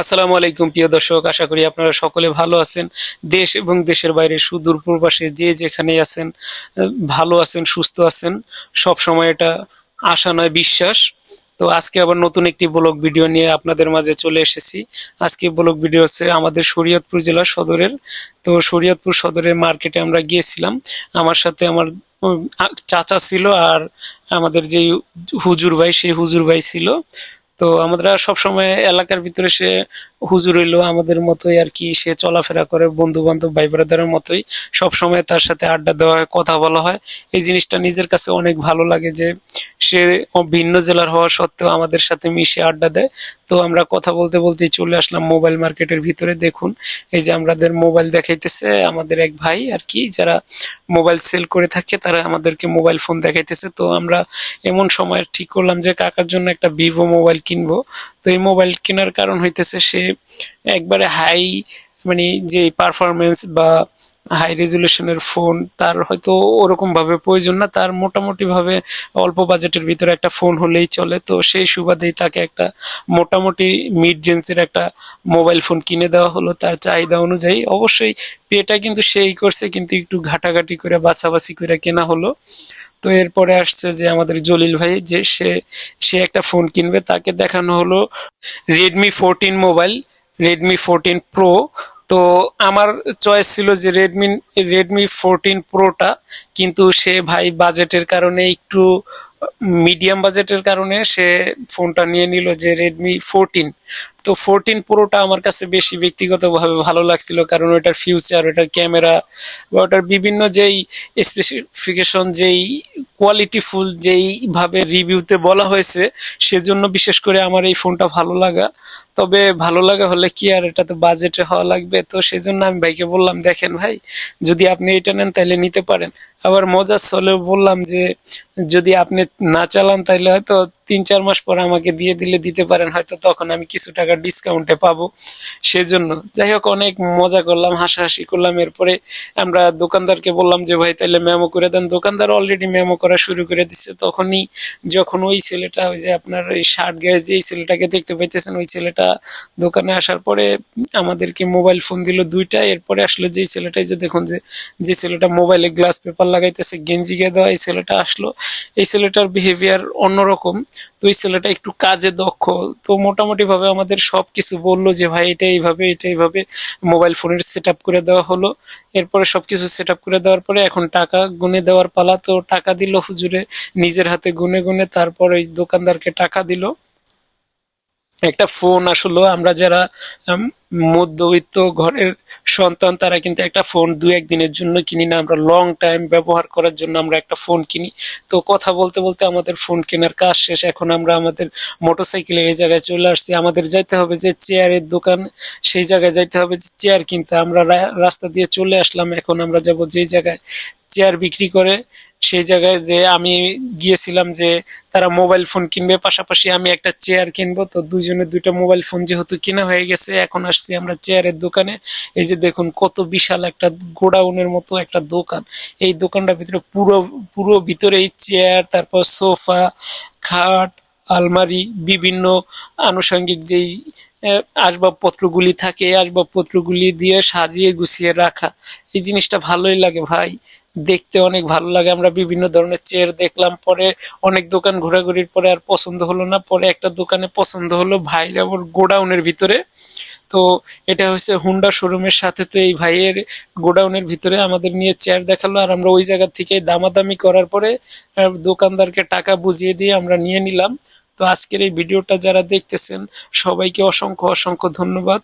আসসালামু আলাইকুম, প্রিয় দর্শক। আশা করি আপনারা সকলে ভালো আছেন। দেশ এবং দেশের বাইরে সুদূর প্রবাসে যে যেখানে আছেন, ভালো আছেন, সুস্থ আছেন, সব সময় এটা আশা নয়, বিশ্বাস। তো আজকে আবার নতুন একটি ব্লগ ভিডিও নিয়ে আপনাদের মাঝে চলে এসেছি। আজকে ব্লগ ভিডিও হচ্ছে আমাদের শরীয়তপুর জেলা সদরের। তো শরীয়তপুর সদরের মার্কেটে আমরা গিয়েছিলাম। আমার সাথে আমার চাচা ছিল আর আমাদের যে হুজুর ভাই, সেই হুজুর ভাই ছিল। তো আমরা সবসময় এলাকার ভিতরে সে হুজুর হইল আমাদের মতোই আর কি, সে চলাফেরা করে বন্ধু বান্ধব ভাই ব্রাদারের মতোই। সব সময় তার সাথে আড্ডা দেওয়া হয়, কথা বলা হয়। এই জিনিসটা নিজের কাছে অনেক ভালো লাগে যে, সে ভিন্ন জেলার হওয়া সত্ত্বেও আমাদের সাথে মিশে আড্ডা দেয়। তো আমরা কথা বলতে বলতেই চলে আসলাম মোবাইল মার্কেটের ভিতরে। দেখুন, এই যে আমাদের মোবাইল দেখাইতেছে আমাদের এক ভাই আর কি, যারা মোবাইল সেল করে থাকে, তারা আমাদেরকে মোবাইল ফোন দেখাইতেছে। তো আমরা এমন সময় ঠিক করলাম যে, কাকার জন্য একটা ভিভো মোবাইল কিনবো। তো এই মোবাইল কেনার কারণ হইতেছে সে একবারে হাই মানে যে পারফরমেন্স বা হাই রেজুলেশনের ফোন তার হয়তো ওরকমভাবে প্রয়োজন না। তার মোটামুটিভাবে অল্প বাজেটের ভিতরে একটা ফোন হলেই চলে। তো সেই সুবাদেই তাকে একটা মোটামুটি মিড রেঞ্জের একটা মোবাইল ফোন কিনে দেওয়া হলো তার চাহিদা অনুযায়ী। অবশ্যই পেটা কিন্তু সেই করছে, কিন্তু একটু ঘাটাঘাটি করে, বাছাবাছি করে কেনা হলো। তো এরপরে আসছে যে আমাদের জলিল ভাই, যে সে সে একটা ফোন কিনবে। তাকে দেখানো হলো Redmi fourteen mobile Redmi fourteen pro তো আমার চয়েস ছিল যে রেডমি রেডমি ফোরটিন প্রোটা কিন্তু সে ভাই বাজেটের কারণে একটু মিডিয়াম বাজেটের কারণে সে ফোনটা নিয়ে নিল যে রেডমি ফোরটিন তো ফোরটিন প্রোটা আমার কাছে বেশি ব্যক্তিগতভাবে ভালো লাগছিল কারণ ওটার ফিউচার ওটার ক্যামেরা বা ওটার বিভিন্ন যেই স্পেসিফিকেশন যেই কোয়ালিটিফুল যেই ভাবে রিভিউতে বলা হয়েছে, সেজন্য বিশেষ করে আমার এই ফোনটা ভালো লাগা। তবে ভালো লাগা হলে কি আর এটা তো বাজেটে হওয়া লাগবে, তো সেজন্য আমি ভাইকে বললাম, দেখেন ভাই, যদি আপনি এটা নেন তাহলে নিতে পারেন। আবার মজার চলে বললাম যে, যদি আপনি না চালান তাহলে হয়তো তিন চার মাস পর আমাকে দিয়ে দিলে দিতে পারেন, হয়তো তখন আমি কিছু টাকা ডিসকাউন্টে পাবো। সেজন্য যাই হোক, অনেক মজা করলাম, হাসাহাসি করলাম। এরপরে আমরা দোকানদারকে বললাম যে, ভাই তাহলে মেমো করে দেন। দোকানদার অলরেডি মেমো করা শুরু করে দিচ্ছে তখনই যখন ওই ছেলেটা, ওই যে আপনার ওই শার্ট গায়ে যে ছেলেটাকে দেখতে পাইতেছেন, ওই ছেলেটা দোকানে আসার পরে আমাদেরকে মোবাইল ফোন দিল দুইটা। এরপরে আসলো যেই ছেলেটাই যে দেখুন যে যে ছেলেটা মোবাইলে গ্লাস পেপার লাগাইতেছে, গেঞ্জি গিয়ে দেওয়া এই ছেলেটা আসলো। এই ছেলেটার বিহেভিয়ার অন্যরকম। তো ছেলেটা একটু কাজে দক্ষ। তো মোটামুটি ভাবে আমাদের সব কিছু বলল যে, ভাই, এটা এইভাবে এটা এইভাবে। মোবাইল ফোনের সেট করে দেওয়া হলো। এরপরে সবকিছু সেট আপ করে দেওয়ার পরে এখন টাকা গুনে দেওয়ার পালা তো টাকা দিল হুজুরে। নিজের হাতে গুনে গুনে তারপর ওই দোকানদারকে টাকা দিল। একটা ফোন আসলো, আমরা যারা মধ্যবিত্ত ঘরের সন্তান, তারা কিন্তু একটা ফোন দু একদিনের জন্য কিনি না। আমরা লং টাইম ব্যবহার করার জন্য আমরা একটা ফোন কিনি। তো কথা বলতে বলতে আমাদের ফোন কেনার কাজ শেষ। এখন আমরা আমাদের মোটরসাইকেলের এই জায়গায় চলে আসছি। আমাদের যাইতে হবে যে চেয়ারের দোকান, সেই জায়গায় যাইতে হবে যে চেয়ার কিনতে। আমরা রাস্তা দিয়ে চলে আসলাম। এখন আমরা যাব যেই জায়গায় চেয়ার বিক্রি করে সেই জায়গায় যে আমি গিয়েছিলাম যে তারা মোবাইল ফোন কিনবে, পাশাপাশি আমি একটা চেয়ার কিনবো। তো দুইজনের দুইটা মোবাইল ফোন যেহেতু কেনা হয়ে গেছে, এখন আসছি আমরা চেয়ারের দোকানে। এই যে দেখুন, কত বিশাল একটা গোডাউনের মতো একটা দোকান। এই দোকানটার ভিতরে পুরো পুরো ভিতরে এই চেয়ার তারপর সোফা খাট, আলমারি, বিভিন্ন আনুষঙ্গিক যেই আসবাবপত্রগুলি থাকে এই আসবাবপত্রগুলি দিয়ে সাজিয়ে গুছিয়ে রাখা। এই জিনিসটা ভালোই লাগে ভাই। দেখতে অনেক ভালো লাগে। আমরা বিভিন্ন ধরনের চেয়ার দেখলাম, পরে অনেক দোকান ঘোরাঘুরির পরে আর পছন্দ হলো না। পরে একটা দোকানে পছন্দ হলো ভাইয়ের আবার গোডাউনের ভিতরে। তো এটা হচ্ছে হুন্ডা শোরুমের সাথে তো এই ভাইয়ের গোডাউনের ভিতরে আমাদের নিয়ে চেয়ার দেখাল। আর আমরা ওই জায়গা থেকে দামাদামি করার পরে দোকানদারকে টাকা বুঝিয়ে দিয়ে আমরা নিয়ে নিলাম। তো আজকের এই ভিডিওটা যারা দেখতেছেন, সবাইকে অসংখ্য অসংখ্য ধন্যবাদ।